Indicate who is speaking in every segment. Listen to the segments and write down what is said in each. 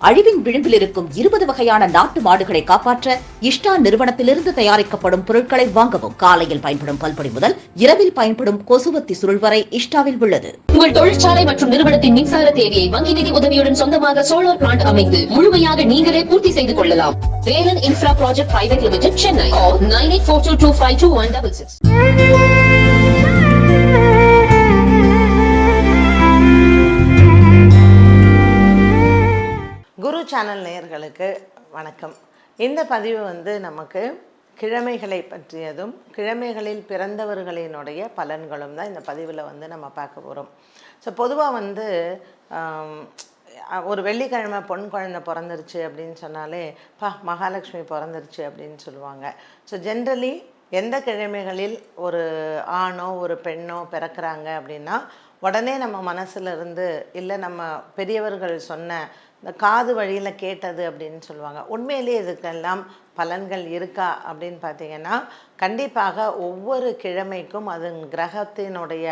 Speaker 1: அழிவின் விளிம்பில் இருக்கும் இருபது வகையான நாட்டு மாடுகளை காப்பாற்ற இஷ்டா நிறுவனத்திலிருந்து தயாரிக்கப்படும் பொருட்களை வாங்கவும் காலையில் பயன்படும் பல்பொடி முதல் இரவில் பயன்படும் கொசுவத்தி சுருள் வரை இஷ்டாவில் உள்ளது.
Speaker 2: உங்கள் தொழிற்சாலை மற்றும் நிறுவனத்தின் மின்சார தேவையை வங்கி நிதி உதவியுடன் சொந்தமாக சோலார் பிளான்ட் அமைத்து முழுமையாக நீங்களே பூர்த்தி செய்து கொள்ளலாம். Velan infra project private limited Chennai nine eight four two two five two one double six
Speaker 3: Guru channel நேயர்களுக்கு வணக்கம். இந்த பதிவு வந்து நமக்கு கிழமைகளை பற்றியதும் கிழமைகளில் பிறந்தவர்களினுடைய பலன்களும் தான் இந்த பதிவில் வந்து நம்ம பார்க்க போகிறோம் ஸோ பொதுவாக வந்து ஒரு வெள்ளிக்கிழமை பொன் குழந்தை பிறந்துருச்சு அப்படின்னு சொன்னாலே பா மகாலட்சுமி பிறந்துருச்சு அப்படின்னு சொல்லுவாங்க. ஸோ ஜென்ரலி எந்த கிழமைகளில் ஒரு ஆணோ ஒரு பெண்ணோ பிறக்கிறாங்க அப்படின்னா உடனே நம்ம மனசுல இருந்து இல்லை நம்ம பெரியவர்கள் சொன்ன இந்த காது வழியில் கேட்டது அப்படின்னு சொல்லுவாங்க. உண்மையிலேயே இதுக்கெல்லாம் பலன்கள் இருக்கா அப்படின்னு பார்த்தீங்கன்னா கண்டிப்பாக ஒவ்வொரு கிழமைக்கும் அதன் கிரகத்தினுடைய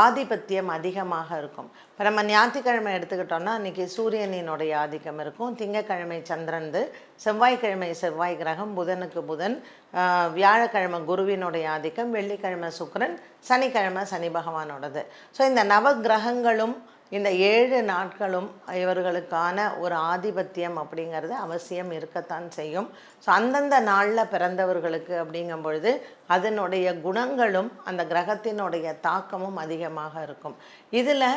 Speaker 3: ஆதிபத்தியம் அதிகமாக இருக்கும். இப்போ நம்ம ஞாயிற்றுக்கிழமை எடுத்துக்கிட்டோம்னா இன்றைக்கி சூரியனினுடைய ஆதிக்கம் இருக்கும். திங்கக்கிழமை சந்திரன்து செவ்வாய்க்கிழமை செவ்வாய் கிரகம் புதனுக்கு புதன் வியாழக்கிழமை குருவினுடைய ஆதிக்கம் வெள்ளிக்கிழமை சுக்கிரன் சனிக்கிழமை சனி பகவானோடது. ஸோ இந்த நவ கிரகங்களும் இந்த ஏழு நாட்களும் இவர்களுக்கான ஒரு ஆதிபத்தியம் அப்படிங்கிறது அவசியம் இருக்கத்தான் செய்யும். ஸோ அந்தந்த நாளில் பிறந்தவர்களுக்கு அப்படிங்கும் பொழுது அதனுடைய குணங்களும் அந்த கிரகத்தினுடைய தாக்கமும் அதிகமாக இருக்கும். இதில்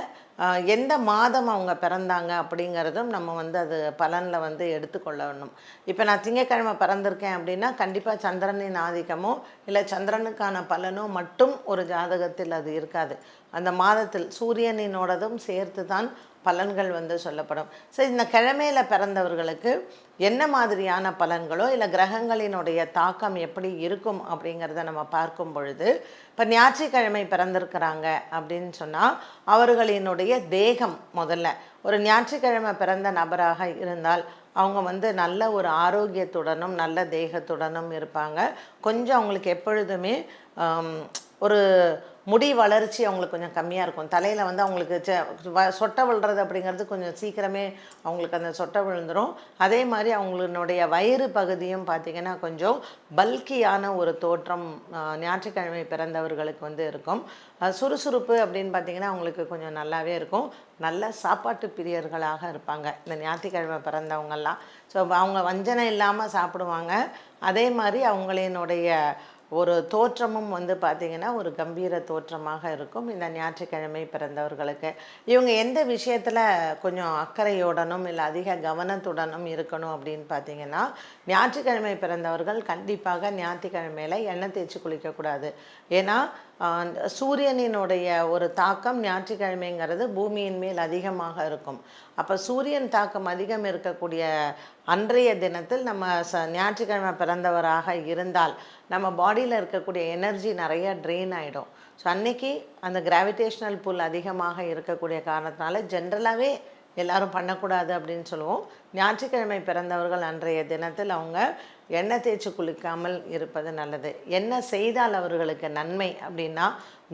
Speaker 3: எந்த மாதம் அவங்க பிறந்தாங்க அப்படிங்கிறதும் நம்ம வந்து அது பலனில் வந்து எடுத்துக்கொள்ளணும் இப்போ நான் திங்கக்கிழமை பிறந்திருக்கேன் அப்படின்னா கண்டிப்பாக சந்திரனின் ஆதிக்கமோ இல்லை சந்திரனுக்கான பலனோ மட்டும் ஒரு ஜாதகத்தில் அது இருக்காது. அந்த மாதத்தில் சூரியனினோடதும் சேர்த்து தான் பலன்கள் வந்து சொல்லப்படும். ஸோ இந்த கிழமையில் பிறந்தவர்களுக்கு என்ன மாதிரியான பலன்களோ இல்லை கிரகங்களினுடைய தாக்கம் எப்படி இருக்கும் அப்படிங்கிறத நம்ம பார்க்கும் பொழுது இப்போ ஞாயிற்றுக்கிழமை பிறந்திருக்கிறாங்க அப்படின்னு சொன்னால் அவர்களினுடைய தேகம் முதல்ல. ஒரு ஞாயிற்றுக்கிழமை பிறந்த நபராக இருந்தால் அவங்க வந்து நல்ல ஒரு ஆரோக்கியத்துடனும் நல்ல தேகத்துடனும் இருப்பாங்க. கொஞ்சம் அவங்களுக்கு எப்பொழுதுமே ஒரு முடி வளர்ச்சி அவங்களுக்கு கொஞ்சம் கம்மியாக இருக்கும். தலையில் வந்து அவங்களுக்கு வ- சொட்டை விழுறது அப்படிங்கிறது கொஞ்சம் சீக்கிரமே அவங்களுக்கு அந்த சொட்டை விழுந்துடும் அதே மாதிரி அவங்களுடைய வயிறு பகுதியும் பார்த்திங்கன்னா கொஞ்சம் பல்கியான ஒரு தோற்றம் ஞாயிற்றுக்கிழமை பிறந்தவர்களுக்கு வந்து இருக்கும். சுறுசுறுப்பு அப்படின்னு பார்த்திங்கன்னா அவங்களுக்கு கொஞ்சம் நல்லாவே இருக்கும். நல்ல சாப்பாட்டு பிரியர்களாக இருப்பாங்க. இந்த ஞாயிற்றுக்கிழமை பிறந்தவங்கெல்லாம். ஸோ அவங்க வஞ்சனை இல்லாமல் சாப்பிடுவாங்க. அதே மாதிரி அவங்களினுடைய ஒரு தோற்றமும் வந்து பார்த்திங்கன்னா ஒரு கம்பீர தோற்றமாக இருக்கும். இந்த ஞாயிற்றுக்கிழமை பிறந்தவர்களுக்கு. இவங்க எந்த விஷயத்தில் கொஞ்சம் அக்கறையுடனும் இல்லை அதிக கவனத்துடனும் இருக்கணும் அப்படின்னு பார்த்தீங்கன்னா ஞாயிற்றுக்கிழமை பிறந்தவர்கள் கண்டிப்பாக ஞாயிற்றுக்கிழமையில் எண்ணெய் தேய்ச்சி குளிக்கக்கூடாது. ஏன்னா சூரியனினுடைய ஒரு தாக்கம் ஞாயிற்றுக்கிழமைங்கிறது பூமியின் மேல் அதிகமாக இருக்கும். அப்போ சூரியன் தாக்கம் அதிகம் இருக்கக்கூடிய அன்றைய தினத்தில் நம்ம ச ஞாயிற்றுக்கிழமை பிறந்தவராக இருந்தால் நம்ம பாடியில் இருக்கக்கூடிய எனர்ஜி நிறைய ட்ரெயின் ஆகிடும் ஸோ அன்னைக்கு அந்த கிராவிடேஷ்னல் புல் அதிகமாக இருக்கக்கூடிய காரணத்தினால ஜென்ரலாகவே எல்லாரும் பண்ணக்கூடாது அப்படின்னு சொல்லுவோம். ஞாயிற்றுக்கிழமை பிறந்தவர்கள் அன்றைய தினத்தில் அவங்க எண்ணெய் தேய்ச்சி குளிக்காமல் இருப்பது நல்லது. என்ன செய்தால் அவர்களுக்கு நன்மை அப்படின்னா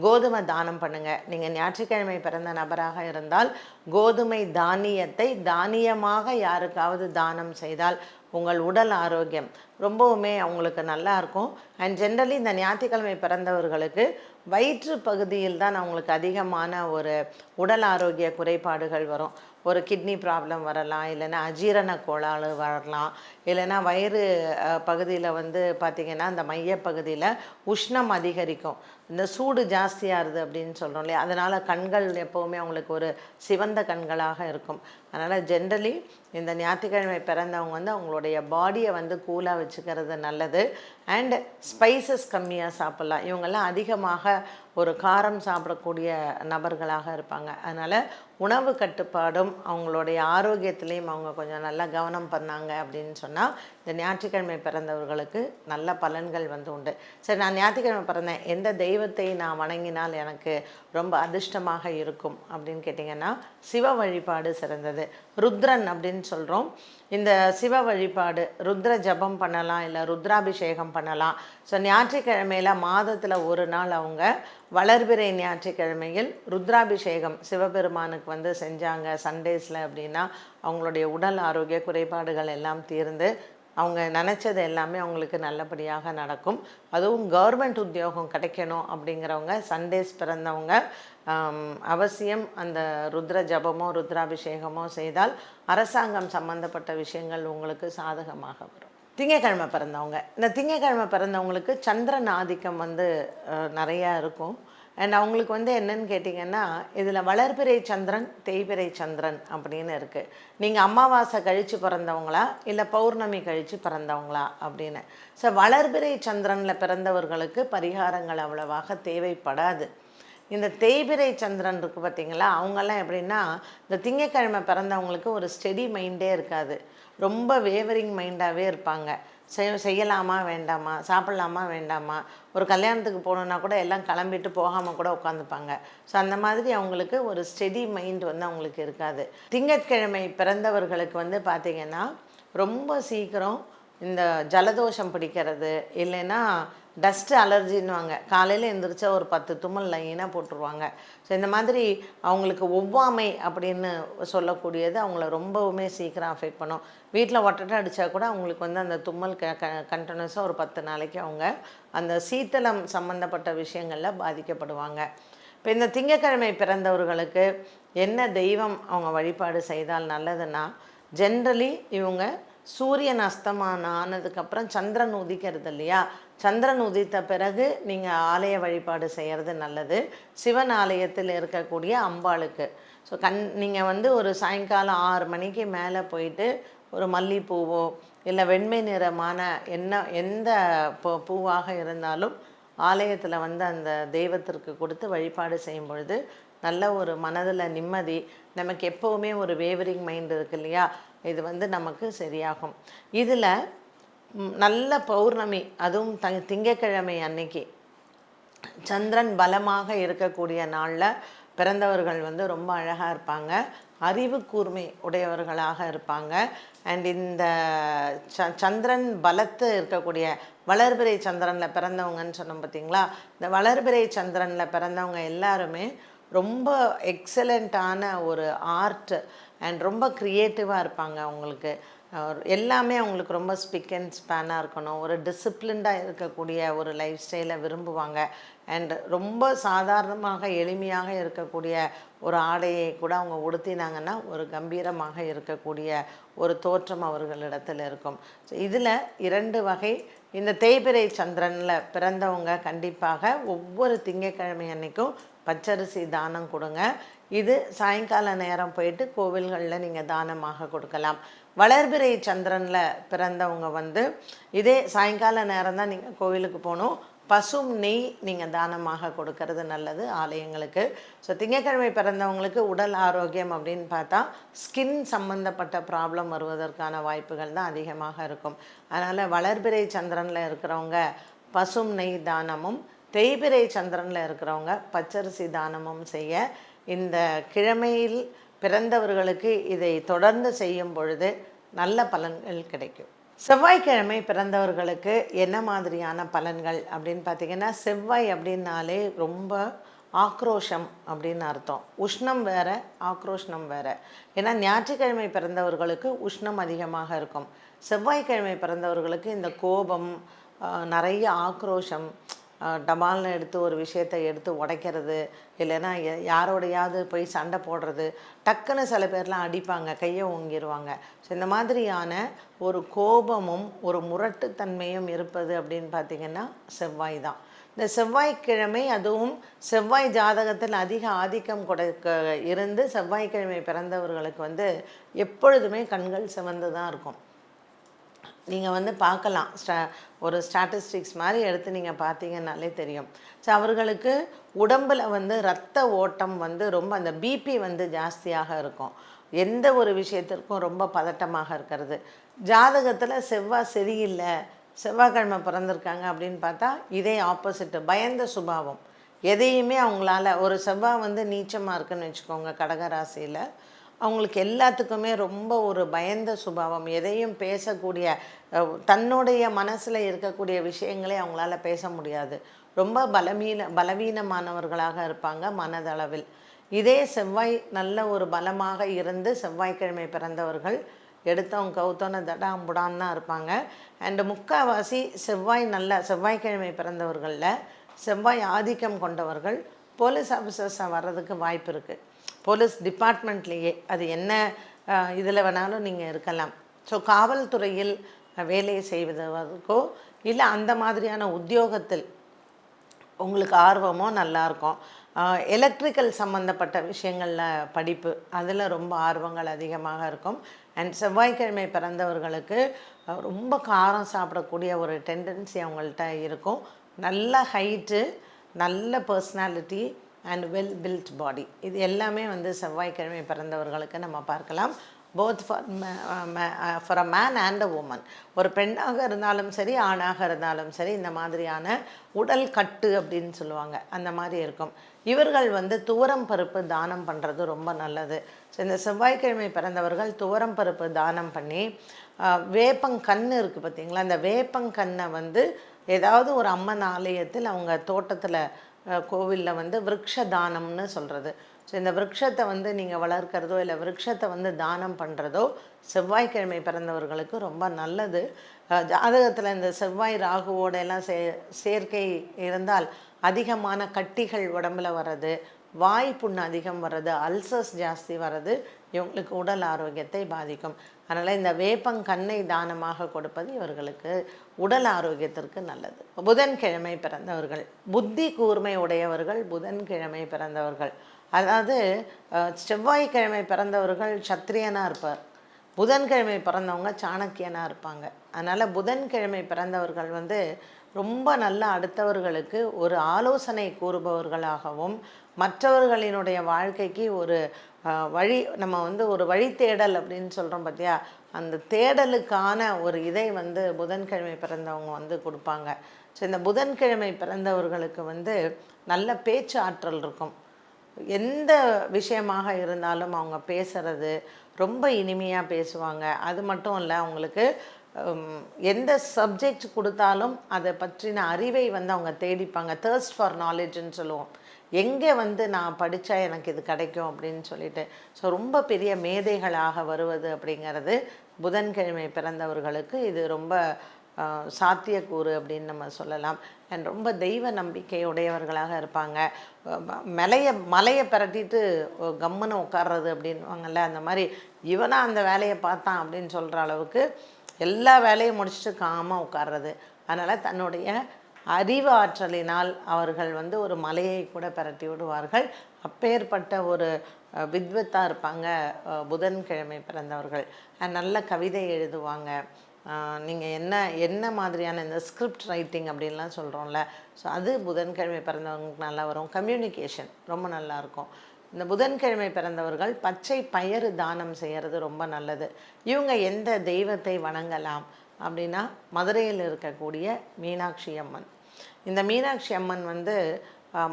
Speaker 3: கோதுமை தானம் பண்ணுங்க. நீங்கள் ஞாயிற்றுக்கிழமை பிறந்த நபராக இருந்தால் கோதுமை தானியத்தை தானியமாக யாருக்காவது தானம் செய்தால் உங்கள் உடல் ஆரோக்கியம் ரொம்பவுமே அவங்களுக்கு நல்லா இருக்கும். அண்ட் ஜென்ரலி இந்த ஞாயிற்றுக்கிழமை பிறந்தவர்களுக்கு வயிற்று பகுதியில் தான் அவங்களுக்கு அதிகமான ஒரு உடல் ஆரோக்கிய குறைபாடுகள் வரும். ஒரு கிட்னி ப்ராப்ளம் வரலாம் இல்லைன்னா அஜீரண கோளாறு வரலாம் இல்லைன்னா வயிறு பகுதியில் வந்து பார்த்திங்கன்னா அந்த மையப்பகுதியில் உஷ்ணம் அதிகரிக்கும். இந்த சூடு ஜாஸ்தியாகுது அப்படின்னு சொல்கிறோம் இல்லையா? அதனால் கண்கள் எப்போவுமே அவங்களுக்கு ஒரு சிவந்த கண்களாக இருக்கும். அதனால் ஜென்ரலி இந்த ஞாயிற்றுக்கிழமை பிறந்தவங்க வந்து அவங்களுடைய பாடியை வந்து கூலாக வச்சுக்கிறது நல்லது. அண்டு ஸ்பைசஸ் கம்மியாக சாப்பிட்லாம். இவங்கெல்லாம் அதிகமாக ஒரு காரம் சாப்பிடக்கூடிய நபர்களாக இருப்பாங்க. அதனால் உணவு கட்டுப்பாடும் அவங்களுடைய ஆரோக்கியத்திலையும் அவங்க கொஞ்சம் நல்லா கவனம் பண்ணாங்க அப்படின்னு சொன்னால் இந்த ஞாயிற்றுக்கிழமை பிறந்தவர்களுக்கு நல்ல பலன்கள் வந்து உண்டு. சரி நான் ஞாயிற்றுக்கிழமை பிறந்தேன். எந்த தெய்வத்தை நான் வணங்கினால் எனக்கு ரொம்ப அதிர்ஷ்டமாக இருக்கும் அப்படின்னு கேட்டிங்கன்னா சிவ வழிபாடு சிறந்தது. ருத்ரன் அப்படின்னு சொல்கிறோம் இந்த சிவ வழிபாடு ருத்ர ஜபம் பண்ணலாம் இல்லை ருத்ராபிஷேகம் பண்ணலாம். ஸோ ஞாயிற்றுக்கிழமையில் மாதத்தில் ஒரு நாள் அவங்க வளர்பிறை ஞாயிற்றுக்கிழமையில் ருத்ராபிஷேகம் சிவபெருமானுக்கு வந்து செஞ்சாங்க. சண்டேஸில் அப்படின்னா அவங்களுடைய உடல் ஆரோக்கிய குறைபாடுகள் எல்லாம் தீர்ந்து அவங்க நினச்சது எல்லாமே அவங்களுக்கு நல்லபடியாக நடக்கும். அதுவும் கவர்மெண்ட் உத்தியோகம் கிடைக்கணும் அப்படிங்கிறவங்க சண்டேஸ் பிறந்தவங்க அவசியம் அந்த ருத்ர ஜபமோ ருத்ராபிஷேகமோ செய்தால் அரசாங்கம் சம்பந்தப்பட்ட விஷயங்கள் உங்களுக்கு சாதகமாக வரும். திங்கக்கிழமை பிறந்தவங்க. இந்த திங்கக்கிழமை பிறந்தவங்களுக்கு சந்திரன் ஆதிக்கம் வந்து நிறையா இருக்கும். அண்ட் அவங்களுக்கு வந்து என்னன்னு கேட்டிங்கன்னா இதில் வளர்பிறை சந்திரன் தேய்பிறை சந்திரன் அப்படின்னு இருக்குது நீங்கள் அமாவாசை கழித்து பிறந்தவங்களா இல்லை பௌர்ணமி கழித்து பிறந்தவங்களா அப்படின்னு. ஸோ வளர்பிறை சந்திரனில் பிறந்தவர்களுக்கு பரிகாரங்கள் அவ்வளவாக தேவைப்படாது. இந்த தேய்பிரை சந்திரன் இருக்குது பார்த்தீங்களா அவங்கெல்லாம் எப்படின்னா இந்த திங்கக்கிழமை பிறந்தவங்களுக்கு ஒரு ஸ்டெடி மைண்டே இருக்காது. ரொம்ப வேவரிங் மைண்டாகவே இருப்பாங்க. செய் செய்யலாமா வேண்டாமா? சாப்பிட்லாமா வேண்டாமா? ஒரு கல்யாணத்துக்கு போகணுன்னா கூட எல்லாம் கிளம்பிட்டு போகாமல் கூட உட்காந்துப்பாங்க. ஸோ அந்த மாதிரி அவங்களுக்கு ஒரு ஸ்டெடி மைண்ட் வந்து அவங்களுக்கு இருக்காது. திங்கட்கிழமை பிறந்தவர்களுக்கு வந்து பார்த்திங்கன்னா ரொம்ப சீக்கிரம் இந்த ஜலதோஷம் பிடிக்கிறது இல்லைன்னா டஸ்ட் அலர்ஜின்னுவாங்க காலையில் எழுந்திரிச்சா ஒரு பத்து தும்மல் லைனாக போட்டுருவாங்க. ஸோ இந்த மாதிரி அவங்களுக்கு ஒவ்வாமை அப்படின்னு சொல்லக்கூடியது அவங்கள ரொம்பவுமே சீக்கிரம் அஃபெக்ட் பண்ணும். வீட்டில் ஒட்டட்டை அடித்தா கூட அவங்களுக்கு வந்து அந்த தும்மல் க க கண்டினியூஸாக ஒரு பத்து நாளைக்கு அவங்க அந்த சீத்தளம் சம்மந்தப்பட்ட விஷயங்களில் பாதிக்கப்படுவாங்க. இப்போ இந்த திங்கக்கிழமை பிறந்தவர்களுக்கு என்ன தெய்வம் அவங்க வழிபாடு செய்தால் நல்லதுன்னா ஜென்ரலி இவங்க சூரியன் அஸ்தமான ஆனதுக்கப்புறம் சந்திரன் உதிக்கிறது இல்லையா? சந்திரன் உதித்த பிறகு நீங்கள் ஆலய வழிபாடு செய்கிறது நல்லது. சிவன் ஆலயத்தில் இருக்கக்கூடிய அம்பாளுக்கு. ஸோ கண் நீங்கள் வந்து ஒரு சாயங்காலம் ஆறு மணிக்கு மேலே போயிட்டு ஒரு மல்லிப்பூவோ இல்லை வெண்மை நிறமான என்ன எந்த பூ பூவாக இருந்தாலும் ஆலயத்தில் வந்து அந்த தெய்வத்திற்கு கொடுத்து வழிபாடு செய்யும் பொழுது நல்ல ஒரு மனதில் நிம்மதி. நமக்கு எப்போவுமே ஒரு வேவரிங் மைண்ட் இருக்கு இல்லையா? இது வந்து நமக்கு சரியாகும். இதில் நல்ல பௌர்ணமி அதுவும் த திங்கக்கிழமை அன்னைக்கு. சந்திரன் பலமாக இருக்கக்கூடிய நாளில் பிறந்தவர்கள் வந்து ரொம்ப அழகாக இருப்பாங்க. அறிவு கூர்மை உடையவர்களாக இருப்பாங்க. அண்ட் இந்த ச சந்திரன் பலத்து இருக்கக்கூடிய வளர்பிறை சந்திரனில் பிறந்தவங்கன்னு சொன்னோம் பார்த்தீங்களா இந்த வளர்பிறை சந்திரனில் பிறந்தவங்க எல்லாருமே ரொம்ப எக்ஸலண்ட்டான ஒரு ஆர்ட் அண்ட் ரொம்ப க்ரியேட்டிவாக இருப்பாங்க அவங்களுக்கு. எல்லாமே அவங்களுக்கு ரொம்ப ஸ்பிக் அண்ட் ஸ்பேனாக இருக்கணும். ஒரு டிசிப்ளின்டாக இருக்கக்கூடிய ஒரு லைஃப் ஸ்டைலை விரும்புவாங்க. அண்ட் ரொம்ப சாதாரணமாக எளிமையாக இருக்கக்கூடிய ஒரு ஆடையை கூட அவங்க உடுத்தினாங்கன்னா ஒரு கம்பீரமாக இருக்கக்கூடிய ஒரு தோற்றம் அவர்களிடத்தில் இருக்கும். ஸோ இதில் இரண்டு வகை. இந்த தேய்பிறை சந்திரனில் பிறந்தவங்க கண்டிப்பாக ஒவ்வொரு திங்கக்கிழமை அன்னைக்கும் பச்சரிசி தானம் கொடுங்க. இது சாயங்கால நேரம் போயிட்டு கோவில்களில் நீங்கள் தானமாக கொடுக்கலாம். வளர்பிறை சந்திரனில் பிறந்தவங்க வந்து இதே சாயங்கால நேரம் தான் நீங்கள் கோவிலுக்கு போகணும். பசும் நெய் நீங்கள் தானமாக கொடுக்கறது நல்லது ஆலயங்களுக்கு. ஸோ திங்கக்கிழமை பிறந்தவங்களுக்கு உடல் ஆரோக்கியம் அப்படின்னு பார்த்தா ஸ்கின் சம்மந்தப்பட்ட ப்ராப்ளம் வருவதற்கான வாய்ப்புகள் தான் அதிகமாக இருக்கும். அதனால் வளர்பிறை சந்திரனில் இருக்கிறவங்க பசும் நெய் தானமும் தேய்பிறை சந்திரனில் இருக்கிறவங்க பச்சரிசி தானமும் செய்ய இந்த கிழமையில் பிறந்தவர்களுக்கு இதை தொடர்ந்து செய்யும் பொழுது நல்ல பலன்கள் கிடைக்கும். செவ்வாய்க்கிழமை பிறந்தவர்களுக்கு என்ன மாதிரியான பலன்கள் அப்படின்னு பார்த்தீங்கன்னா செவ்வாய் அப்படின்னாலே ரொம்ப ஆக்ரோஷம் அப்படின்னு அர்த்தம். உஷ்ணம் வேறு ஆக்ரோஷனம் வேறு. ஏன்னா ஞாயிற்றுக்கிழமை பிறந்தவர்களுக்கு உஷ்ணம் அதிகமாக இருக்கும். செவ்வாய்க்கிழமை பிறந்தவர்களுக்கு இந்த கோபம் நிறைய ஆக்ரோஷம் ஆஹ், டபால்னு எடுத்து ஒரு விஷயத்தை எடுத்து உடைக்கிறது இல்லைன்னா யாரோடையாவது போய் சண்டை போடுறது டக்குன்னு சில பேர்லாம் அடிப்பாங்க கையை ஓங்கிடுவாங்க ஸோ இந்த மாதிரியான ஒரு கோபமும் ஒரு முரட்டுத்தன்மையும் இருப்பது அப்படின்னு பார்த்தீங்கன்னா செவ்வாய் தான். இந்த செவ்வாய்க்கிழமை அதுவும் செவ்வாய் ஜாதகத்தில் அதிக ஆதிக்கம் கொடுக்க இருந்து செவ்வாய்க்கிழமை பிறந்தவர்களுக்கு வந்து எப்பொழுதுமே கண்கள் சிவந்து தான் இருக்கும். நீங்கள் வந்து பார்க்கலாம். ஸ்டா ஒரு ஸ்டாட்டிஸ்டிக்ஸ் மாதிரி எடுத்து நீங்கள் பார்த்தீங்கன்னாலே தெரியும். ஸோ அவர்களுக்கு உடம்பில் வந்து ரத்த ஓட்டம் வந்து ரொம்ப அந்த பிபி வந்து ஜாஸ்தியாக இருக்கும். எந்த ஒரு விஷயத்திற்கும் ரொம்ப பதட்டமாக இருக்கிறது. ஜாதகத்தில் செவ்வாய் சரியில்லை செவ்வாய்க்கிழமை பிறந்திருக்காங்க அப்படின்னு பார்த்தா இதே ஆப்போசிட்டு பயந்த சுபாவம். எதையுமே அவங்களால ஒரு செவ்வாய் வந்து நீச்சமாக இருக்குன்னு வச்சுக்கோங்க கடகராசியில். அவங்களுக்கு எல்லாத்துக்குமே ரொம்ப ஒரு பயந்த சுபாவம். எதையும் பேசக்கூடிய தன்னுடைய மனசில் இருக்கக்கூடிய விஷயங்களே அவங்களால பேச முடியாது. ரொம்ப பலவீன பலவீனமானவர்களாக இருப்பாங்க மனதளவில். இதே செவ்வாய் நல்ல ஒரு பலமாக இருந்து செவ்வாய்க்கிழமை பிறந்தவர்கள் எடுத்தவங்க கவுத்தோன்னு தடாம்புடான்னு தான் இருப்பாங்க. அண்டு முக்காவாசி செவ்வாய் நல்ல செவ்வாய்க்கிழமை பிறந்தவர்களில் செவ்வாய் ஆதிக்கம் கொண்டவர்கள் போலீஸ் ஆஃபீஸர்ஸாக வர்றதுக்கு வாய்ப்பு இருக்குது போலீஸ் டிபார்ட்மெண்ட்லேயே அது என்ன இதில் வேணாலும் நீங்கள் இருக்கலாம். ஸோ காவல்துறையில் வேலையை செய்வதற்கோ இல்லை அந்த மாதிரியான உத்தியோகத்தில் உங்களுக்கு ஆர்வமோ நல்லாயிருக்கும் எலக்ட்ரிக்கல் சம்மந்தப்பட்ட விஷயங்களில் படிப்பு அதில் ரொம்ப ஆர்வங்கள் அதிகமாக இருக்கும். அண்ட் செவ்வாய்க்கிழமை பிறந்தவர்களுக்கு ரொம்ப காரம் சாப்பிடக்கூடிய ஒரு டெண்டன்சி அவங்கள்ட்ட இருக்கும். நல்ல ஹைட்டு நல்ல personality and well built body இது எல்லாமே வந்து செவ்வாய்க்கிழமை பிறந்தவர்களுக்கு நம்ம பார்க்கலாம். Both for for a man and a woman ஒரு பெண்ணாக இருந்தாலும் சரி ஆணாக இருந்தாலும் சரி இந்த மாதிரியான உடல் கட்டு அப்படின்னு சொல்லுவாங்க. அந்த மாதிரி இருக்கும். இவர்கள் வந்து துவரம் பருப்பு தானம் பண்ணுறது ரொம்ப நல்லது. ஸோ இந்த செவ்வாய்க்கிழமை பிறந்தவர்கள் துவரம் பருப்பு தானம் பண்ணி uh, வேப்பங்கன்று இருக்குது பார்த்தீங்களா அந்த வேப்பங்கன்னை வந்து ஏதாவது ஒரு அம்மன் ஆலயத்தில் அவங்க தோட்டத்தில் கோவிலில் வந்து விருட்ச தானம்னு சொல்கிறது ஸோ இந்த விரக்ஷத்தை வந்து நீங்கள் வளர்க்குறதோ இல்லை விரக்ஷத்தை வந்து தானம் பண்ணுறதோ செவ்வாய்க்கிழமை பிறந்தவர்களுக்கு ரொம்ப நல்லது. ஜாதகத்தில் இந்த செவ்வாய் ராகுவோட எல்லாம் சே சேர்க்கை இருந்தால் அதிகமான கட்டிகள் உடம்புல வர்றது வாய் புண்ணு அதிகம் வர்றது அல்சர்ஸ் ஜாஸ்தி வர்றது இவங்களுக்கு உடல் ஆரோக்கியத்தை பாதிக்கும். அதனால் இந்த வேப்பங்கண்ணை தானமாக கொடுப்பது இவர்களுக்கு உடல் ஆரோக்கியத்திற்கு நல்லது. புதன்கிழமை பிறந்தவர்கள் புத்தி கூர்மை உடையவர்கள் புதன்கிழமை பிறந்தவர்கள். அதாவது செவ்வாய்க்கிழமை பிறந்தவர்கள் சத்திரியனாக இருப்பார். புதன்கிழமை பிறந்தவங்க சாணக்கியனாக இருப்பாங்க. அதனால் புதன்கிழமை பிறந்தவர்கள் வந்து ரொம்ப நல்ல அடுத்தவர்களுக்கு ஒரு ஆலோசனை கூறுபவர்களாகவும் மற்றவர்களினுடைய வாழ்க்கைக்கு ஒரு வழி நம்ம வந்து ஒரு வழி தேடல் அப்படின்னு சொல்கிறோம் பார்த்தியா அந்த தேடலுக்கான ஒரு இதை வந்து புதன்கிழமை பிறந்தவங்க வந்து கொடுப்பாங்க. ஸோ இந்த புதன்கிழமை பிறந்தவர்களுக்கு வந்து நல்ல பேச்சு ஆற்றல் இருக்கும். எந்த விஷயமாக இருந்தாலும் அவங்க பேசுறது ரொம்ப இனிமையாக பேசுவாங்க. அது மட்டும் இல்லை அவங்களுக்கு எந்த சப்ஜெக்ட் கொடுத்தாலும் அதை பற்றின அறிவை வந்து அவங்க தேடிப்பாங்க. தேர்ஸ்ட் ஃபார் நாலேஜ்னு சொல்லுவோம். எங்கே வந்து நான் படித்தா எனக்கு இது கிடைக்கும் அப்படின்னு சொல்லிட்டு. ஸோ ரொம்ப பெரிய மேதைகளாக வருவது அப்படிங்கிறது புதன்கிழமை பிறந்தவர்களுக்கு இது ரொம்ப சாத்தியக்கூறு அப்படின்னு நம்ம சொல்லலாம். அண்ட் ரொம்ப தெய்வ நம்பிக்கை உடையவர்களாக இருப்பாங்க மலையை மலையை பிரட்டிட்டு கம்முன்னு உட்கார்றது அப்படின்வாங்கல்ல அந்த மாதிரி இவனாக அந்த வேலையை பார்த்தான் அப்படின்னு சொல்கிற அளவுக்கு எல்லா வேலையும் முடிச்சுட்டு காமாக உட்கார்றது. அதனால் தன்னுடைய அறிவு ஆற்றலினால் அவர்கள் வந்து ஒரு மலையை கூட பிரட்டி விடுவார்கள். அப்பேற்பட்ட ஒரு வித்வத்தாக இருப்பாங்க. புதன்கிழமை பிறந்தவர்கள். நல்ல கவிதை எழுதுவாங்க. நீங்கள் என்ன என்ன மாதிரியான இந்த ஸ்கிரிப்ட் ரைட்டிங் அப்படின்லாம் சொல்கிறோம்ல ஸோ அது புதன்கிழமை பிறந்தவங்களுக்கு நல்லா வரும். கம்யூனிகேஷன் ரொம்ப நல்லா இருக்கும். இந்த புதன்கிழமை பிறந்தவர்கள் பச்சை பயிறு தானம் செய்கிறது ரொம்ப நல்லது. இவங்க எந்த தெய்வத்தை வணங்கலாம் அப்படின்னா மதுரையில் இருக்கக்கூடிய மீனாட்சி அம்மன். இந்த மீனாட்சி அம்மன் வந்து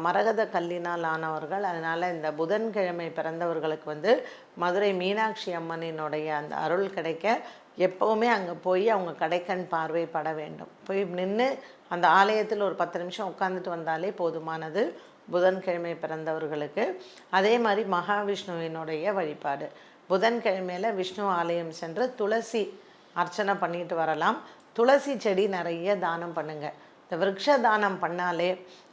Speaker 3: மரகத கல்லினால் ஆனவர்கள். அதனால் இந்த புதன்கிழமை பிறந்தவர்களுக்கு வந்து மதுரை மீனாட்சி அம்மனினுடைய அந்த அருள் கிடைக்க எப்போவுமே அங்கே போய் அவங்க கடைக்கண் பார்வைப்பட வேண்டும். போய் நின்று அந்த ஆலயத்தில் ஒரு பத்து நிமிஷம் உட்காந்துட்டு வந்தாலே போதுமானது. புதன்கிழமை பிறந்தவர்களுக்கு அதே மாதிரி மகாவிஷ்ணுவினுடைய வழிபாடு. புதன்கிழமையில் விஷ்ணு ஆலயம் சென்று துளசி அர்ச்சனை பண்ணிட்டு வரலாம். துளசி செடி நிறைய தானம் பண்ணுங்கள் இந்த விரக்ஷ தானம் பண்ணாலே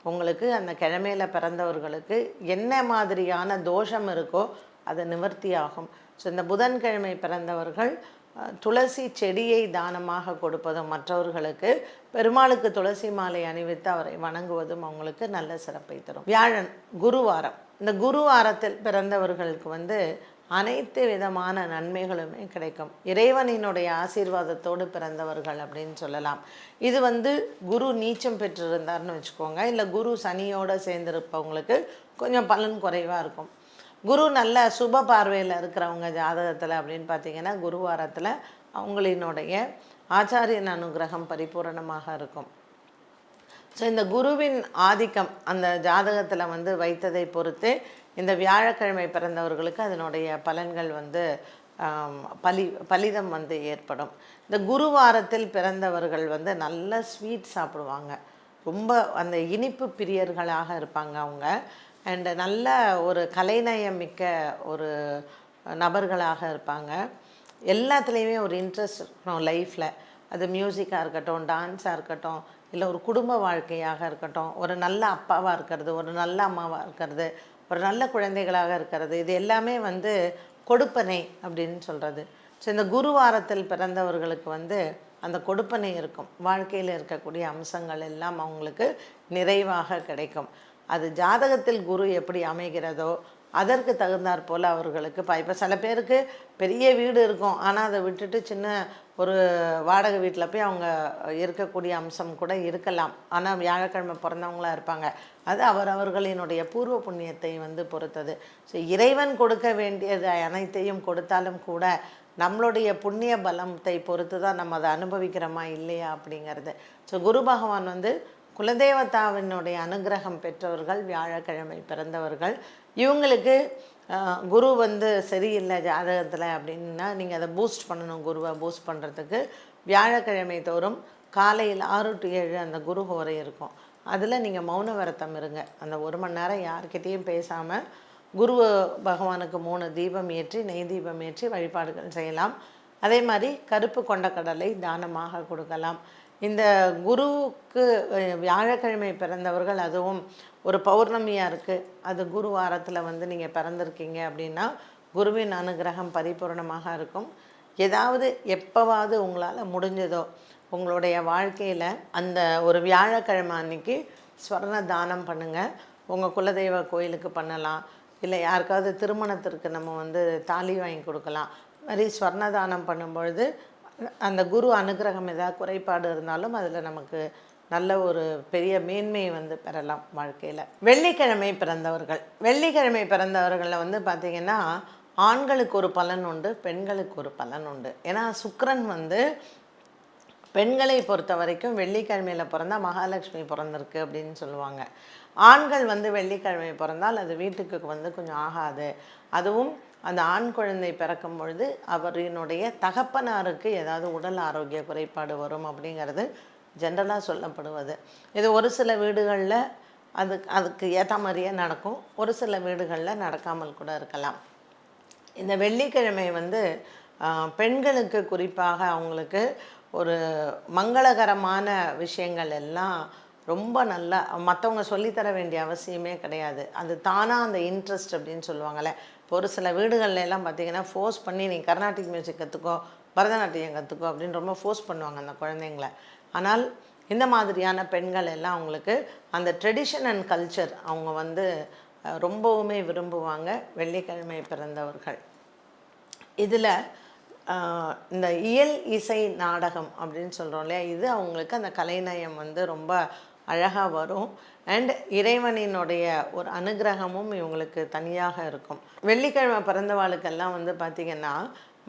Speaker 3: உங்களுக்கு அந்த கிழமையில் பிறந்தவர்களுக்கு என்ன மாதிரியான தோஷம் இருக்கோ அது நிவர்த்தி ஆகும். ஸோ இந்த புதன்கிழமை பிறந்தவர்கள் துளசி செடியை தானமாக கொடுப்பதும் மற்றவர்களுக்கு பெருமாளுக்கு துளசி மாலை அணிவித்து அவரை வணங்குவதும் அவங்களுக்கு நல்ல சிறப்பை தரும். வியாழன் குருவாரம். இந்த குருவாரத்தில் பிறந்தவர்களுக்கு வந்து அனைத்து விதமான நன்மைகளுமே கிடைக்கும். இறைவனினுடைய ஆசீர்வாதத்தோடு பிறந்தவர்கள் அப்படின்னு சொல்லலாம். இது வந்து குரு நீச்சம் பெற்றிருந்தார்னு வச்சுக்கோங்க. இல்லை குரு சனியோடு சேர்ந்திருப்பவங்களுக்கு கொஞ்சம் பலன் குறைவாக இருக்கும். குரு நல்ல சுப பார்வையில் இருக்கிறவங்க ஜாதகத்தில் அப்படின்னு பார்த்தீங்கன்னா குருவாரத்தில் அவங்களினுடைய ஆச்சாரியன் அனுகிரகம் பரிபூரணமாக இருக்கும். ஸோ இந்த குருவின் ஆதிக்கம் அந்த ஜாதகத்தில் வந்து வைத்ததை பொறுத்து இந்த வியாழக்கிழமை பிறந்தவர்களுக்கு அதனுடைய பலன்கள் வந்து பலி பலிதம் வந்து ஏற்படும். இந்த குருவாரத்தில் பிறந்தவர்கள் வந்து நல்ல ஸ்வீட் சாப்பிடுவாங்க. ரொம்ப அந்த இனிப்பு பிரியர்களாக இருப்பாங்க அவங்க. அண்டு நல்ல ஒரு கலைநயம் மிக்க ஒரு நபர்களாக இருப்பாங்க. எல்லாத்துலேயுமே ஒரு இன்ட்ரெஸ்ட் இருக்கணும் லைஃப்பில் அது மியூசிக்காக இருக்கட்டும் டான்ஸாக இருக்கட்டும் இல்லை ஒரு குடும்ப வாழ்க்கையாக இருக்கட்டும் ஒரு நல்ல அப்பாவாக இருக்கிறது ஒரு நல்ல அம்மாவாக இருக்கிறது ஒரு நல்ல குழந்தைகளாக இருக்கிறது இது எல்லாமே வந்து கொடுப்பனை அப்படின்னு சொல்கிறது ஸோ இந்த குருவாரத்தில் பிறந்தவர்களுக்கு வந்து அந்த கொடுப்பனை இருக்கும். வாழ்க்கையில் இருக்கக்கூடிய அம்சங்கள் எல்லாம் அவங்களுக்கு நிறைவாக கிடைக்கும். அது ஜாதகத்தில் குரு எப்படி அமைகிறதோ அதற்கு தகுந்தாற் போல் அவர்களுக்கு இப்போ சில பேருக்கு பெரிய வீடு இருக்கும். ஆனால் அதை விட்டுட்டு சின்ன ஒரு வாடகை வீட்டில் போய் அவங்க இருக்கக்கூடிய அம்சம் கூட இருக்கலாம். ஆனால் வியாழக்கிழமை பிறந்தவங்களா இருப்பாங்க. அது அவர் அவர்களினுடைய பூர்வ புண்ணியத்தை வந்து பொறுத்தது. ஸோ இறைவன் கொடுக்க வேண்டியது அனைத்தையும் கொடுத்தாலும் கூட நம்மளுடைய புண்ணிய பலத்தை பொறுத்து தான் நம்ம அதை அனுபவிக்கிறோமா இல்லையா அப்படிங்கிறது. ஸோ குரு பகவான் வந்து குலதேவதாவினுடைய அனுகிரகம் பெற்றவர்கள் வியாழக்கிழமை பிறந்தவர்கள். இவங்களுக்கு குரு வந்து சரியில்லை ஜாதகத்தில் அப்படின்னா நீங்கள் அதை பூஸ்ட் பண்ணணும் குருவை பூஸ்ட் பண்ணுறதுக்கு வியாழக்கிழமை தோறும் காலையில் ஆறு டு ஏழு அந்த குரு ஹோரை இருக்கும். அதில் நீங்கள் மௌன விரதம் இருங்க. அந்த ஒரு மணி நேரம் யார்கிட்டேயும் பேசாமல் குரு பகவானுக்கு மூணு தீபம் ஏற்றி நெய் தீபம் ஏற்றி வழிபாடுகள் செய்யலாம். அதே மாதிரி கருப்பு கொண்டக்கடலை தானமாக கொடுக்கலாம். இந்த குருவுக்கு வியாழக்கிழமை பிறந்தவர்கள் அதுவும் ஒரு பௌர்ணமியாக இருக்குது அது குரு வாரத்தில் வந்து நீங்கள் பிறந்திருக்கீங்க அப்படின்னா குருவின் அனுகிரகம் பரிபூர்ணமாக இருக்கும். ஏதாவது எப்போவாவது உங்களால் முடிஞ்சதோ உங்களுடைய வாழ்க்கையில் அந்த ஒரு வியாழக்கிழமை அன்னைக்கு ஸ்வர்ண தானம் பண்ணுங்கள் உங்கள் குலதெய்வ கோயிலுக்கு பண்ணலாம். இல்லை யாருக்காவது திருமணத்திற்கு நம்ம வந்து தாலி வாங்கி கொடுக்கலாம். மாதிரி ஸ்வர்ண தானம் பண்ணும்பொழுது அந்த குரு அனுகிரகம் ஏதாவது குறைபாடு இருந்தாலும் அதில் நமக்கு நல்ல ஒரு பெரிய மேன்மையை வந்து பெறலாம் வாழ்க்கையில். வெள்ளிக்கிழமை பிறந்தவர்கள். வெள்ளிக்கிழமை பிறந்தவர்களில் வந்து பார்த்திங்கன்னா ஆண்களுக்கு ஒரு பலன் உண்டு பெண்களுக்கு ஒரு பலன் உண்டு. ஏன்னா சுக்கரன் வந்து பெண்களை பொறுத்த வரைக்கும் வெள்ளிக்கிழமையில் பிறந்தால் மகாலட்சுமி பிறந்திருக்கு அப்படின்னு சொல்லுவாங்க. ஆண்கள் வந்து வெள்ளிக்கிழமை பிறந்தால் அது வீட்டுக்கு வந்து கொஞ்சம் ஆகாது. அதுவும் அந்த ஆண் குழந்தை பிறக்கும் பொழுது அவரினுடைய தகப்பனாருக்கு ஏதாவது உடல் ஆரோக்கிய குறைபாடு வரும் அப்படிங்கிறது ஜென்ரலாக சொல்லப்படுவது. இது ஒரு சில வீடுகளில் அது அதுக்கு ஏற்ற மாதிரியே நடக்கும். ஒரு சில வீடுகளில் நடக்காமல் கூட இருக்கலாம். இந்த வெள்ளிக்கிழமை வந்து பெண்களுக்கு குறிப்பாக அவங்களுக்கு ஒரு மங்களகரமான விஷயங்கள் எல்லாம் ரொம்ப நல்லா மற்றவங்க சொல்லித்தர வேண்டிய அவசியமே கிடையாது. அது தானாக அந்த இன்ட்ரெஸ்ட் அப்படின்னு சொல்லுவாங்கள்ல ஒரு சில வீடுகளில் எல்லாம் பார்த்தீங்கன்னா ஃபோர்ஸ் பண்ணி நீ கர்நாடிக் மியூசிக் கற்றுக்கோ பரதநாட்டியம் கற்றுக்கோ அப்படின்னு ரொம்ப ஃபோர்ஸ் பண்ணுவாங்க அந்த குழந்தைங்கள. ஆனால் இந்த மாதிரியான பெண்கள் எல்லாம் அவங்களுக்கு அந்த ட்ரெடிஷன் அண்ட் கல்ச்சர் அவங்க வந்து ரொம்பவுமே விரும்புவாங்க வெள்ளிக்கிழமை பிறந்தவர்கள். இதில் இந்த இயல் இசை நாடகம் அப்படின்னு சொல்கிறோம் இல்லையா இது அவங்களுக்கு அந்த கலைநயம் வந்து ரொம்ப அழகாக வரும். அண்ட் இறைவனினுடைய ஒரு அனுகிரகமும் இவங்களுக்கு தனியாக இருக்கும். வெள்ளிக்கிழமை பிறந்தவாளுக்கெல்லாம் வந்து பார்த்திங்கன்னா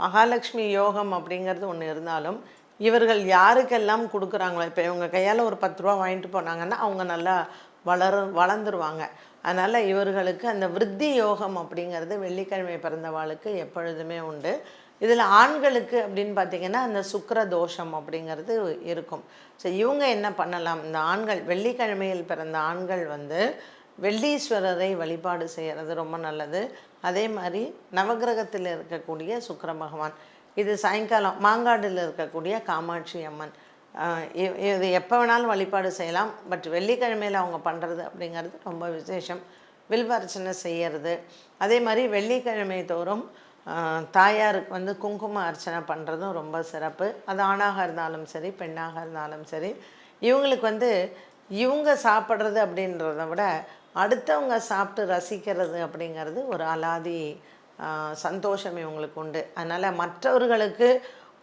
Speaker 3: மகாலட்சுமி யோகம் அப்படிங்கிறது ஒன்று இருந்தாலும் இவர்கள் யாருக்கெல்லாம் கொடுக்குறாங்களோ இப்போ இவங்க கையால் ஒரு பத்து ரூபா வாங்கிட்டு போனாங்கன்னா அவங்க நல்லா வளர வளர்ந்துருவாங்க. அதனால் இவர்களுக்கு அந்த விருத்தி யோகம் அப்படிங்கிறது வெள்ளிக்கிழமை பிறந்தவாளுக்கு எப்பொழுதுமே உண்டு. இதில் ஆண்களுக்கு அப்படின்னு பார்த்தீங்கன்னா அந்த சுக்கர தோஷம் அப்படிங்கிறது இருக்கும். ஸோ இவங்க என்ன பண்ணலாம்? இந்த ஆண்கள் வெள்ளிக்கிழமையில் பிறந்த ஆண்கள் வந்து வெள்ளீஸ்வரரை வழிபாடு செய்கிறது ரொம்ப நல்லது. அதே மாதிரி நவக்கிரகத்தில் இருக்கக்கூடிய சுக்கர பகவான் இது சாயங்காலம் மாங்காடில் இருக்கக்கூடிய காமாட்சி அம்மன் இது எப்போ வேணாலும் வழிபாடு செய்யலாம். பட் வெள்ளிக்கிழமையில் அவங்க பண்ணுறது அப்படிங்கிறது ரொம்ப விசேஷம். வில்வ அர்ச்சனை அதே மாதிரி வெள்ளிக்கிழமை தோறும் தாயாருக்கு வந்து குங்கும அர்ச்சனை பண்ணுறதும் ரொம்ப சிறப்பு. அது ஆணாக இருந்தாலும் சரி பெண்ணாக இருந்தாலும் சரி. இவங்களுக்கு வந்து இவங்க சாப்பிட்றது அப்படின்றத விட அடுத்தவங்க சாப்பிட்டு ரசிக்கிறது அப்படிங்கிறது ஒரு அலாதி சந்தோஷம் இவங்களுக்கு உண்டு. அதனால் மற்றவர்களுக்கு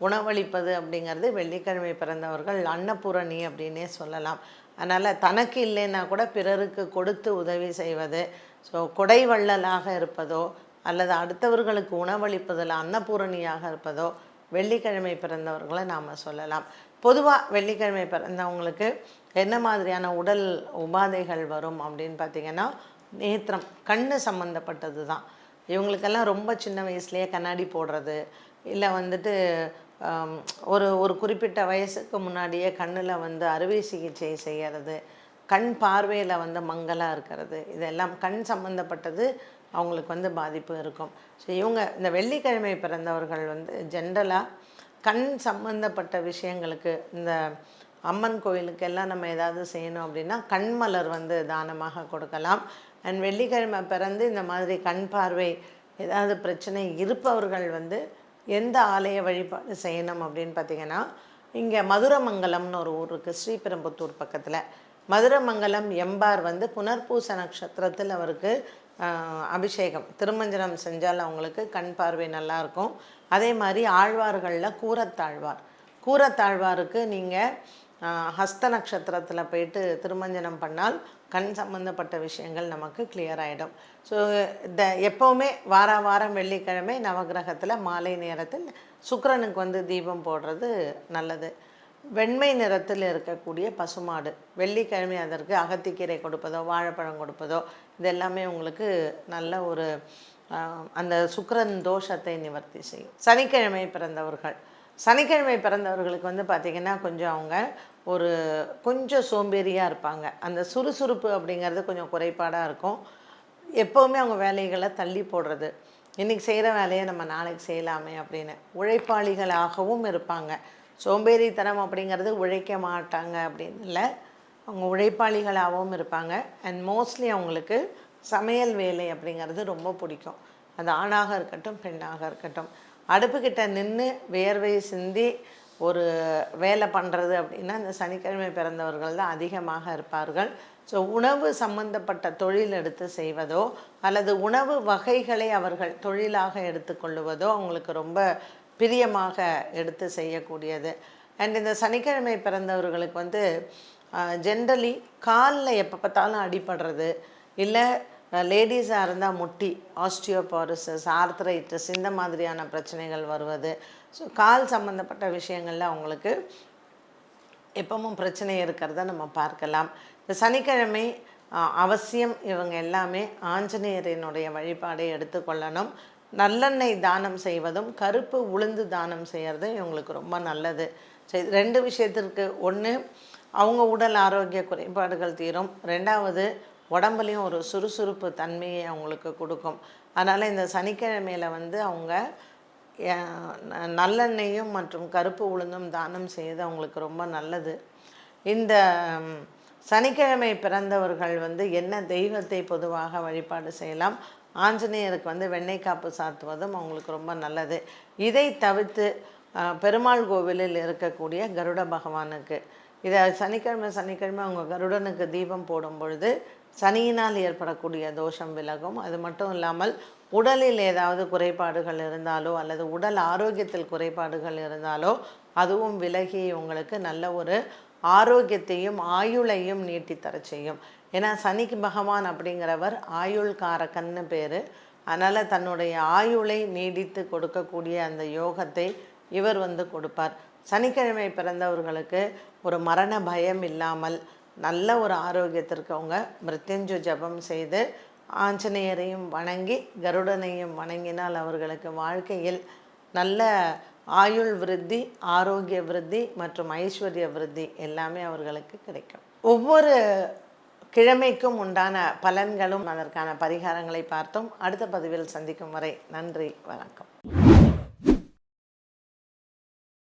Speaker 3: உணவளிப்பது அப்படிங்கிறது வெள்ளிக்கிழமை பிறந்தவர்கள் அன்னபூரணி அப்படின்னே சொல்லலாம். அதனால் தனக்கு இல்லைன்னா கூட பிறருக்கு கொடுத்து உதவி செய்வது ஸோ கொடை வள்ளலாக இருப்பதோ அல்லது அடுத்தவர்களுக்கு உணவளிப்பதில் அன்னபூரணியாக இருப்பதோ வெள்ளிக்கிழமை பிறந்தவர்களை நாம் சொல்லலாம். பொதுவாக வெள்ளிக்கிழமை பிறந்தவங்களுக்கு என்ன மாதிரியான உடல் உபாதைகள் வரும் அப்படின்னு பார்த்தீங்கன்னா நேத்திரம் கண் சம்மந்தப்பட்டது தான். இவங்களுக்கெல்லாம் ரொம்ப சின்ன வயசுலேயே கண்ணாடி போடுறது இல்லை வந்துட்டு ஒரு ஒரு குறிப்பிட்ட வயசுக்கு முன்னாடியே கண்ணில் வந்து அறுவை சிகிச்சை செய்கிறது கண் பார்வையில் வந்து மங்கலாக இருக்கிறது இதெல்லாம் கண் சம்மந்தப்பட்டது அவங்களுக்கு வந்து பாதிப்பு இருக்கும். ஸோ இவங்க இந்த வெள்ளிக்கிழமை பிறந்தவர்கள் வந்து ஜென்ரலாக கண் சம்பந்தப்பட்ட விஷயங்களுக்கு இந்த அம்மன் கோயிலுக்கெல்லாம் நம்ம ஏதாவது செய்யணும் அப்படின்னா கண் மலர் வந்து தானமாக கொடுக்கலாம். அண்ட் வெள்ளிக்கிழமை பிறந்து இந்த மாதிரி கண் பார்வை ஏதாவது பிரச்சனை இருப்பவர்கள் வந்து எந்த ஆலய வழிபாடு செய்யணும் அப்படின்னு பார்த்தீங்கன்னா இங்கே மதுரமங்கலம்னு ஒரு ஊர் இருக்குது ஸ்ரீபெரும்புத்தூர் பக்கத்தில். மதுரமங்கலம் எம்பார் வந்து புனர்பூச நட்சத்திரத்தில் அவருக்கு அபிஷேகம் திருமஞ்சனம் செஞ்சால் அவங்களுக்கு கண் பார்வை நல்லாயிருக்கும் அதே மாதிரி ஆழ்வார்களில் கூரத்தாழ்வார். கூரத்தாழ்வாருக்கு நீங்கள் ஹஸ்த நட்சத்திரத்தில் போயிட்டு திருமஞ்சனம் பண்ணால் கண் சம்பந்தப்பட்ட விஷயங்கள் நமக்கு கிளியர் ஆகிடும் ஸோ இந்த எப்போவுமே வார வாரம் வெள்ளிக்கிழமை நவகிரகத்தில் மாலை நேரத்தில் சுக்கரனுக்கு வந்து தீபம் போடுறது நல்லது. வெண்மை நிறத்தில் இருக்கக்கூடிய பசுமாடு வெள்ளிக்கிழமை அதற்கு அகத்திக்கீரை கொடுப்பதோ வாழைப்பழம் கொடுப்பதோ இது எல்லாமே உங்களுக்கு நல்ல ஒரு அந்த சுக்கரன் தோஷத்தை நிவர்த்தி செய்யும். சனிக்கிழமை பிறந்தவர்கள். சனிக்கிழமை பிறந்தவர்களுக்கு வந்து பார்த்திங்கன்னா கொஞ்சம் அவங்க ஒரு கொஞ்சம் சோம்பேறியாக இருப்பாங்க. அந்த சுறுசுறுப்பு அப்படிங்கிறது கொஞ்சம் குறைபாடாக இருக்கும். எப்போவுமே அவங்க வேலைகளை தள்ளி போடுறது. இன்றைக்கி செய்கிற வேலையை நம்ம நாளைக்கு செய்யலாமே அப்படின்னு உழைப்பாளிகளாகவும் இருப்பாங்க. சோம்பேறித்தனம் அப்படிங்கிறது உழைக்க மாட்டாங்க அப்படின்னு இல்லை. அவங்க உழைப்பாளிகளாகவும் இருப்பாங்க. அண்ட் மோஸ்ட்லி அவங்களுக்கு சமையல் வேலை அப்படிங்கிறது ரொம்ப பிடிக்கும். அது ஆணாக இருக்கட்டும் பெண்ணாக இருக்கட்டும். அடுப்புக்கிட்ட நின்று வேர்வை சிந்தி ஒரு வேலை பண்ணுறது அப்படின்னா இந்த சனிக்கிழமை பிறந்தவர்கள் தான் அதிகமாக இருப்பார்கள். ஸோ உணவு சம்பந்தப்பட்ட தொழில் எடுத்து செய்வதோ அல்லது உணவு வகைகளை அவர்கள் தொழிலாக எடுத்துக்கொள்ளுவதோ அவங்களுக்கு ரொம்ப பிரியமாக எடுத்து செய்யக்கூடியது. அண்ட் இந்த சனிக்கிழமை பிறந்தவர்களுக்கு வந்து ஜென்ரலி காலில் எப்போ பார்த்தாலும் அடிபடுறது. இல்லை லேடிஸாக இருந்தால் முட்டி ஆஸ்டியோபாரிசஸ் ஆர்த்ரைட்டிஸ் இந்த மாதிரியான பிரச்சனைகள் வருவது. ஸோ கால் சம்மந்தப்பட்ட விஷயங்களில் அவங்களுக்கு எப்பவும் பிரச்சனை இருக்கிறத நம்ம பார்க்கலாம். இந்த சனிக்கிழமை அவசியம் இவங்க எல்லாமே ஆஞ்சநேயரினுடைய வழிபாடை எடுத்துக்கொள்ளணும். நல்லெண்ணெய் தானம் செய்வதும் கருப்பு உளுந்து தானம் செய்கிறதும் இவங்களுக்கு ரொம்ப நல்லது. சரி ரெண்டு விஷயத்திற்கு ஒன்று அவங்க உடல் ஆரோக்கிய குறைபாடுகள் தீரும். ரெண்டாவது உடம்புலையும் ஒரு சுறுசுறுப்பு தன்மையை அவங்களுக்கு கொடுக்கும். அதனால் இந்த சனிக்கிழமையில் வந்து அவங்க நல்லெண்ணெயும் மற்றும் கருப்பு உளுந்தும் தானம் செய்வது அவங்களுக்கு ரொம்ப நல்லது. இந்த சனிக்கிழமை பிறந்தவர்கள் வந்து என்ன தெய்வத்தை பொதுவாக வழிபாடு செய்யலாம்? ஆஞ்சநேயருக்கு வந்து வெண்ணெய் காப்பு சாத்துவதும் அவங்களுக்கு ரொம்ப நல்லது. இதை தவிர்த்து பெருமாள் கோவிலில் இருக்கக்கூடிய கருட பகவானுக்கு இதை சனிக்கிழமை சனிக்கிழமை அவங்க கருடனுக்கு தீபம் போடும் பொழுது சனியினால் ஏற்படக்கூடிய தோஷம் விலகும். அது மட்டும் இல்லாமல் உடலில் ஏதாவது குறைபாடுகள் இருந்தாலோ அல்லது உடல் ஆரோக்கியத்தில் குறைபாடுகள் இருந்தாலோ அதுவும் விலகி உங்களுக்கு நல்ல ஒரு ஆரோக்கியத்தையும் ஆயுளையும் நீட்டித்தர செய்யும். ஏன்னா சனிக்கு பகவான் அப்படிங்கிறவர் ஆயுள் காரகன்னு பேர். அதனால் தன்னுடைய ஆயுளை நீடித்து கொடுக்கக்கூடிய அந்த யோகத்தை இவர் வந்து கொடுப்பார். சனிக்கிழமை பிறந்தவர்களுக்கு ஒரு மரண பயம் இல்லாமல் நல்ல ஒரு ஆரோக்கியத்திற்கு அவங்க மிருத்யஞ்சு ஜபம் செய்து ஆஞ்சநேயரையும் வணங்கி கருடனையும் வணங்கினால் அவர்களுக்கு வாழ்க்கையில் நல்ல ஆயுள் விருத்தி ஆரோக்கிய விருத்தி மற்றும் ஐஸ்வர்ய விருத்தி எல்லாமே அவர்களுக்கு கிடைக்கும். ஒவ்வொரு கிழமைக்கும் உண்டான பலன்களும் அதற்கான பரிகாரங்களை பார்த்தோம். அடுத்த பதிவில் சந்திக்கும் வரை நன்றி வணக்கம்.